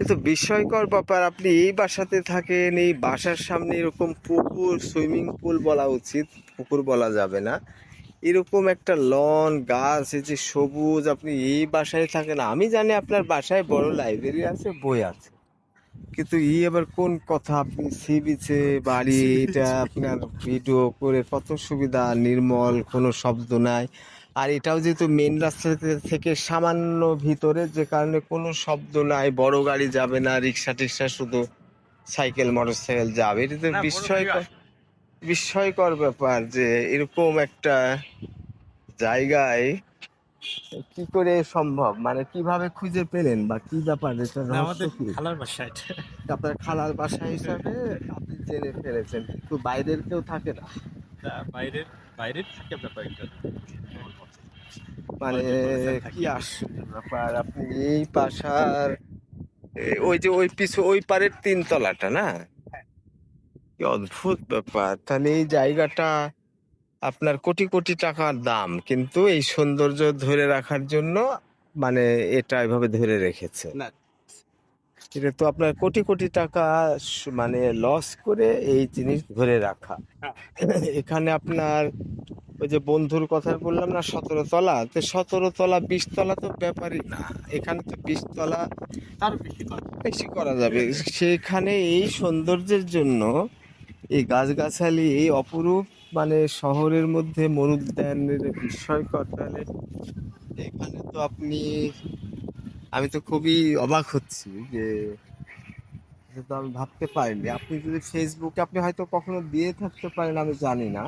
এ তো বিস্ময়কর ব্যাপার আপনি এই বাসাতে থাকেন এই বাসার সামনে এরকম পুকুর সুইমিং পুল বলা উচিত পুকুর বলা যাবে না। এরকম একটা লন গাছ এই যে সবুজ আপনি এই বাসায় থাকেন। আমি জানি আপনার বাসায় বড় লাইব্রেরি আছে বই আছে। কিন্তু ই আবার কোন কথা? আপনি সি বিচে বাড়ি এটা আপনার ভিডিও করে কত সুবিধা? নির্মল কোনো শব্দ নাই। আর এটাও যেহেতু মেন রাস্তা থেকে সামান্য ভিতরে যে কারণে কোনো শব্দ নাই বড় গাড়ি যাবে না রিক্সা টিক্সা শুধু সাইকেল মোটর সাইকেল যাবে। এটা তো বিস্ময়কর বিস্ময়কর ব্যাপার যে এরকম একটা জায়গায় কি করে সম্ভব? মানে কীভাবে খুঁজে পেলেন বা কি ব্যাপার? এটা আমাদের কি? খালার বাসা এটা। আপনার খালার বাসা হিসাবে আপনি জেনে ফেলেছেন কিন্তু বাইরের কেউ থাকে না। বাইরের বাইরের থাকে কয়েকজন। মানে কি আশ্চর্য ব্যাপার আপনি এই এ, ওই যে ওই পিছু ওই পারের তিন তলাটা না কি অদ্ভুত ব্যাপার। তাহলে এই জায়গাটা আপনার কোটি কোটি টাকার দাম কিন্তু এই সৌন্দর্য ধরে রাখার জন্য মানে এটা এভাবে ধরে রেখেছে। না। এটা তো আপনার কোটি কোটি টাকা মানে লস করে এই জিনিস ধরে রাখা। হ্যাঁ। এখানে আপনার ওই যে বন্ধুর কথা বললাম না, সতেরো তলা। তো সতেরো তলা, বিশ তলা তো ব্যাপারই না। এখানে তো বিশ তলা তার বেশি করে যাবে। সেখানে এই সৌন্দর্যের জন্য এই গাছগাছালি, এই অপরূপ মানে শহরের মধ্যে মরুদ্যানের বিস্ময়কর তাহলে এখানে তো আপনি, আমি তো খুবই অবাক হচ্ছি যে তো আমি ভাবতে পারিনি। আপনি যদি ফেসবুকে আপনি হয়তো কখনো দিয়ে থাকতে পারেন, আমি জানি না।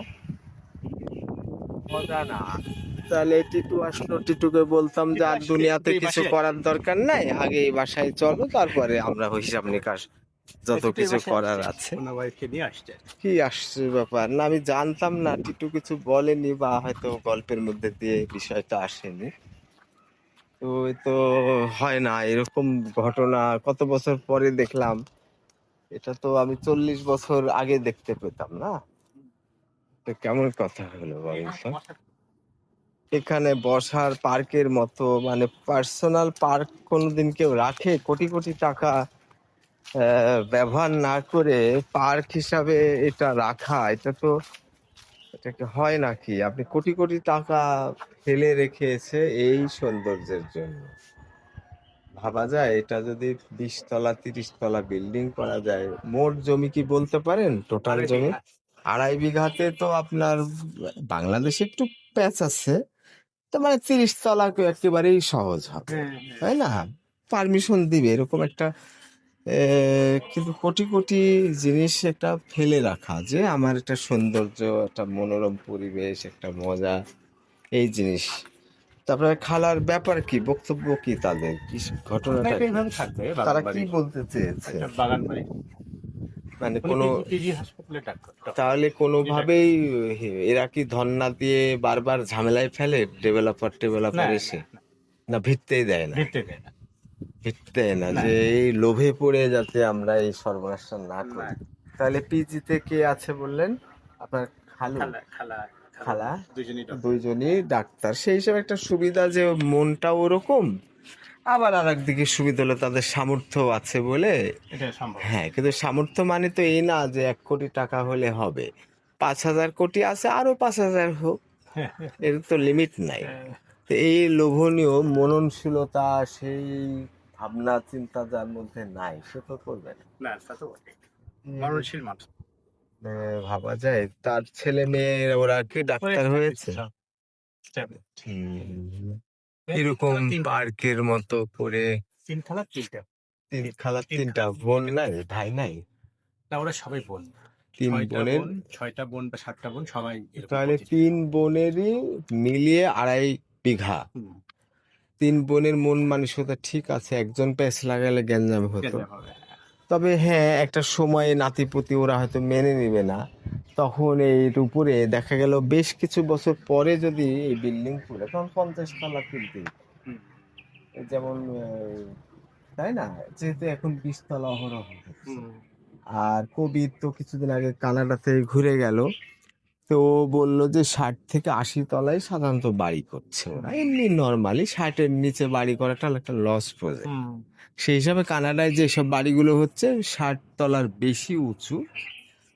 তাহলে টিটু আসলো। টিটুকে বলতাম যে আর দুনিয়াতে কিছু করার দরকার নাই আগে এই বাসায় চলো তারপরে আমরা হিসাব নিকাশ যত কিছু করার আছে। কি আসছে ব্যাপার? না আমি জানতাম না টিটু কিছু বলেনি বা হয়তো গল্পের মধ্যে দিয়ে বিষয়টা আসেনি। তো তো হয় না এরকম ঘটনা কত বছর পরে দেখলাম। এটা তো আমি চল্লিশ বছর আগে দেখতে পেতাম না? তো কেমন কথা হলো এখানে বসার পার্কের মতো মানে পার্সোনাল পার্ক কোনোদিন কেউ রাখে? কোটি কোটি টাকা ব্যবহার না করে পার্ক হিসাবে এটা রাখা এটা তো এটা কি হয় নাকি? আপনি কোটি কোটি টাকা ফেলে রেখেছে এই সৌন্দর্যের জন্য। ভাবা যায় এটা যদি বিশ তলা তিরিশ তলা বিল্ডিং করা যায় মোট জমি কি বলতে পারেন? টোটাল জমি? আড়াই বিঘাতে তো আপনার বাংলাদেশে একটু প্যাচ আছে। তো মানে তিরিশ তলা একেবারেই সহজ হবে। হ্যাঁ, তাই না? পারমিশন দিবে এরকম একটা কিন্তু কোটি কোটি জিনিস একটা ফেলে রাখা যে আমার একটা সৌন্দর্য একটা মনোরম পরিবেশ একটা মজা এই জিনিস। তারপরে খালার ব্যাপার কি? বক্তব্য কি তাদের? কি ঘটনাটা থাকবে তারা কি বলতে চেয়েছে? বাগান বাড়ি মানে কোনো হাসপাতালে ডাক্তার তাহলে কোনোভাবেই এরা কি ধর্ণা দিয়ে বারবার ঝামেলায় ফেলে ডেভেলপার না, টেভেলপার এসে? না ভিত্তেই দেয় না? দেখতে দেয় না। ভিত্তে না। যে এই লোভে পড়ে যাতে আমরা এই সর্বনাশটা না করি। তাহলে পিজিতে কে আছে বললেন? আপনার খালু? খালা। দুইজনই ডাক্তার সেই হিসাবে একটা সুবিধা যে মনটা ওরকম আবার আর একদিকে সুবিধা হলো তাদের সামর্থ্য আছে বলে হ্যাঁ কিন্তু সামর্থ্য মানে তো এই না যে এক কোটি টাকা হলে হবে। পাঁচ হাজার কোটি আছে আরও পাঁচ হাজার হোক। এর তো লিমিট নাই। তো এই লোভনীয় মননশীলতা সেই ভাবনা চিন্তা যার মধ্যে নাই সে তো করবে না। মানুষ। ভাবা যায় তার ছেলে মেয়ে ওরা কি ডাক্তার হয়েছে। এরকম পার্কের মতো করে তিন খালা তিনটা। তিন খালা তিনটা বোন নাই ভাই নাই? না ওরা সবাই বোন। তিন বোনের ছয়টা বোন বা সাতটা বোন সবাই তাহলে তিন বোনেরই মিলিয়ে আড়াই বিঘা। তিন বোনের মন মানসিকতা ঠিক আছে একজন প্যাচ লাগালে গ্যাঞ্জাম হতো। গেলে তবে হ্যাঁ একটা সময়ে নাতিপুতি ওরা হয়তো মেনে নিবে না। তখন এর উপরে দেখা গেল বেশ কিছু বছর পরে যদি এই বিল্ডিং করে তখন পঞ্চাশ তলা তুলতে যেমন তাই না? যেহেতু এখন বিশ তলা অহরহ আর কোভিড তো কিছুদিন আগে কানাডাতে ঘুরে গেল। তো বলল যে ষাট থেকে আশি তলায় সাধারণত বাড়ি করছে ওরা। এমনি নর্মালি ষাটের নিচে বাড়ি করাটা একটা লস প্রজেক্ট সেই হিসাবে কানাডায় যেসব বাড়িগুলো হচ্ছে ষাট তলার বেশি উঁচু।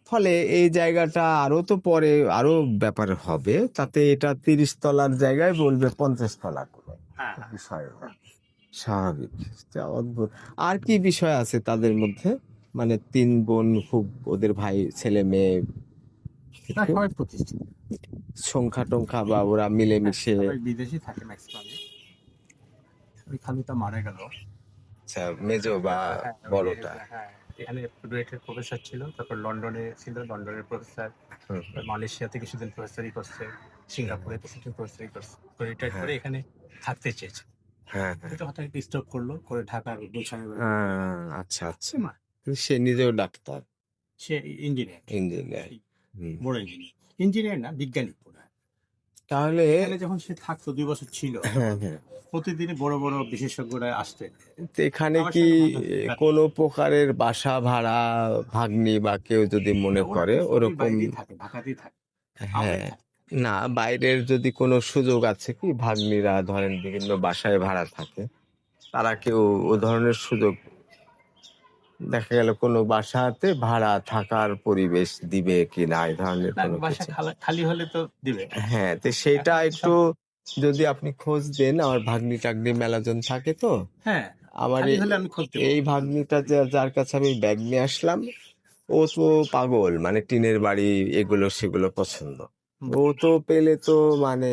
ফলে এই জায়গাটা আরও তো পরে আরও ব্যাপার হবে। তাতে এটা তিরিশ তলার জায়গায় বলবে পঞ্চাশ তলা করে। হ্যাঁ বিষয় স্বাভাবিক। অদ্ভুত। আর কি বিষয় আছে তাদের মধ্যে? মানে তিন বোন খুব ওদের ভাই ছেলে মেয়ে সংখ্যা টংখ্যা বা ওরা মিলেমিশে বিদেশি থাকে ম্যাক্সিমাম ওই খালুটা মারা গেল। আচ্ছা মেজো বা হ্যাঁ, বড়টা। হ্যাঁ। এখানে ডুয়েটের প্রফেসর ছিল তারপর লন্ডনে ছিল লন্ডনের প্রফেসর মালয়েশিয়াতে কিছুদিন প্রফেসরই করছে সিঙ্গাপুরে কিছুদিন প্রফেসরই করছে রিটায়ার হ্যাঁ। করে এখানে থাকতে চেয়েছে। হ্যাঁ হ্যাঁ। এটা হঠাৎ করল করে ঢাকার আচ্ছা আচ্ছা। সে নিজেও ডাক্তার। সে ইঞ্জিনিয়ার ইঞ্জিনিয়ার বড় ইঞ্জিনিয়ার ইঞ্জিনিয়ার না বিজ্ঞানী। তাহলে এখানে যখন সে থাকতো দুই বছর ছিল হ্যাঁ হ্যাঁ। প্রতিদিন বড় বড় বিশেষজ্ঞরা আসতেন। এখানে কি। কোনো প্রকারের বাসা ভাড়া ভাগ্নি বা কেউ যদি মনে করে ওরা ওরকম ঢাকাতেই থাকে হ্যাঁ। না বাইরের যদি কোনো সুযোগ আছে কি ভাগ্নিরা ধরেন বিভিন্ন বাসায় ভাড়া থাকে তারা কেউ ও ধরনের সুযোগ দেখা গেল কোনো বাসাতে ভাড়া থাকার পরিবেশ দিবে কি না এই ধরনের কোনো কিছু। খালি হলে তো দিবে। হ্যাঁ তো সেটা একটু যদি আপনি খোঁজ দেন আমার ভাগ্নি টাগ্নি মেলাজন থাকে তো হ্যাঁ আমার এই- ভাগ্নিটা যে- যার কাছে আমি ব্যাগ নিয়ে আসলাম ও তো পাগল মানে টিনের বাড়ি এগুলো সেগুলো পছন্দ। ও তো পেলে তো মানে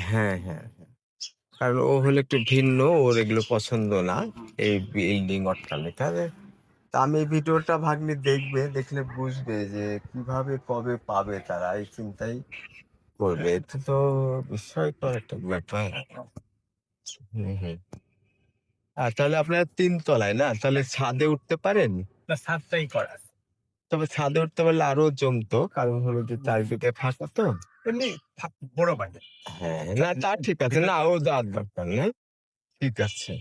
হ্যাঁ হ্যাঁ। কারণ ও হলো একটু ভিন্ন ওর এগুলো পছন্দ না এই বিল্ডিং অট্টালিকা তা আমি ভিডিওটা ভাগ্নি দেখবে দেখলে বুঝবে যে কীভাবে কবে পাবে তারা এই চিন্তাই করবে। এটা তো বিস্ময়কর একটা ব্যাপার। আর তাহলে আপনারা তিন তলায় না? তাহলে ছাদে উঠতে পারেন? না সাতটাই করা তবে ছাদে উঠতে পারলে আরও জমতো কারণ হলো যে চারিদিকে ফাঁকা তো। এমনি বড় বাড়ি হ্যাঁ না তা ঠিক আছে। না ও দাঁত দরকার নেই ঠিক আছে।